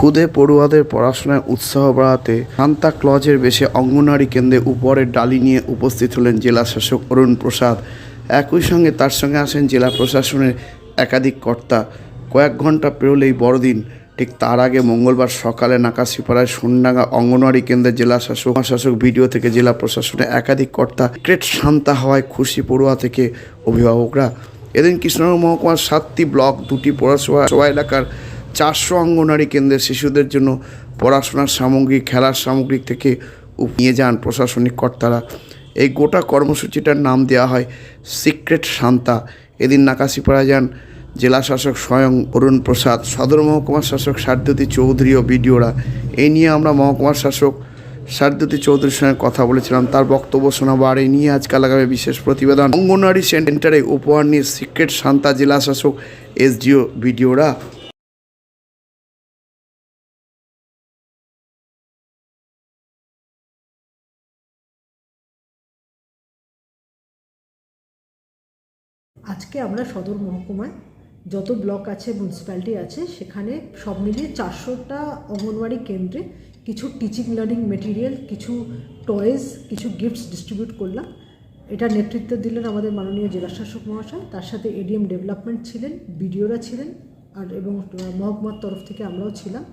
খুদে পড়ুয়াদের পড়াশোনায় উৎসাহ বাড়াতে সান্তা ক্লজের বেশে অঙ্গনওয়াড়ি কেন্দ্রে উপরের ডালি নিয়ে উপস্থিত হলেন জেলা শাসক অরুণ প্রসাদ। একই সঙ্গে তার সঙ্গে আসেন জেলা প্রশাসনের একাধিক কর্তা। কয়েক ঘণ্টা পেরোলেই বড়দিন। ঠিক তার আগে মঙ্গলবার সকালে নাকাশিপাড়ায় সোনডাঙ্গা অঙ্গনওয়াড়ি কেন্দ্রের জেলা শাসক শাসক ভিডিও থেকে জেলা প্রশাসনের একাধিক কর্তা ক্রেট শান্তা হওয়ায় খুশি পড়ুয়া থেকে অভিভাবকরা। এদিন কৃষ্ণনগর মহকুমার সাতটি ব্লক, দুটি পৌরসভা সভা এলাকার চারশো অঙ্গনওয়াড়ি কেন্দ্রের শিশুদের জন্য পড়াশোনার সামগ্রী, খেলার সামগ্রী থেকে নিয়ে যান প্রশাসনিক কর্তারা। এই গোটা কর্মসূচিটার নাম দেওয়া হয় সিক্রেট শান্তা। এদিন নাকাশিপাড়া যান জেলা শাসক স্বয়ং অরুণ প্রসাদ, সদর মহকুমার শাসক সারদ্যতি চৌধুরী ও বিডিওরা। এই নিয়ে আমরা মহকুমার শাসক সারদ্যতি চৌধুরীর সঙ্গে কথা বলেছিলাম। তার বক্তব্য শোনাবো আর এই নিয়ে আজকাল আগামী বিশেষ প্রতিবেদন। অঙ্গনওয়াড়ি সেন্টারে উপহার নিয়ে সিক্রেট শান্তা জেলা শাসক, এসডিও, বিডিওরা আজকে আমরা সদর মহকুমায় যত ব্লক আছে মিউনিসিপ্যালিটি আছে, সেখানে সব মিলিয়ে চারশোটা অঙ্গনওয়াড়ি কেন্দ্রে কিছু টিচিং লার্নিং মেটেরিয়াল কিছু টয়েস কিছু গিফটস ডিস্ট্রিবিউট করলাম। এটা নেতৃত্ব দিলেন আমাদের মাননীয় জেলা শাসক মহাশয়। তার সাথে এডিএম ডেভেলপমেন্ট ছিলেন বিডিওরা ছিলেন, আর এবং মহকুমার তরফ থেকে আমরাও ছিলাম।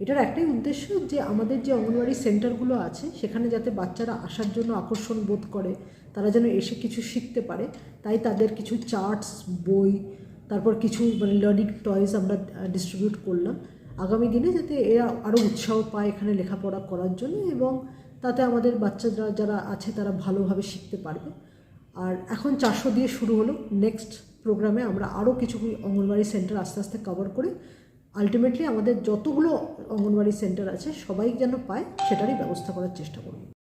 এটার একটাই উদ্দেশ্য যে আমাদের যে অঙ্গনওয়াড়ি সেন্টারগুলো আছে, সেখানে যাতে বাচ্চারা আসার জন্য আকর্ষণ বোধ করে, তারা যেন এসে কিছু শিখতে পারে, তাই তাদের কিছু চার্টস, বই, তারপর কিছু মানে লার্নিং টয়েস আমরা ডিস্ট্রিবিউট করলাম। আগামী দিনে যাতে এরা আরও উৎসাহ পায় এখানে লেখাপড়া করার জন্য এবং তাতে আমাদের বাচ্চারা যারা আছে তারা ভালোভাবে শিখতে পারবে। আর এখন চারশো দিয়ে শুরু হলো। নেক্সট প্রোগ্রামে আমরা আরও কিছু অঙ্গনওয়াড়ি সেন্টার আস্তে আস্তে কভার করে আলটিমেটলি আমাদের যতগুলো অঙ্গনওয়াড়ি সেন্টার আছে সবাই যেন পায় সেটারই ব্যবস্থা করার চেষ্টা করব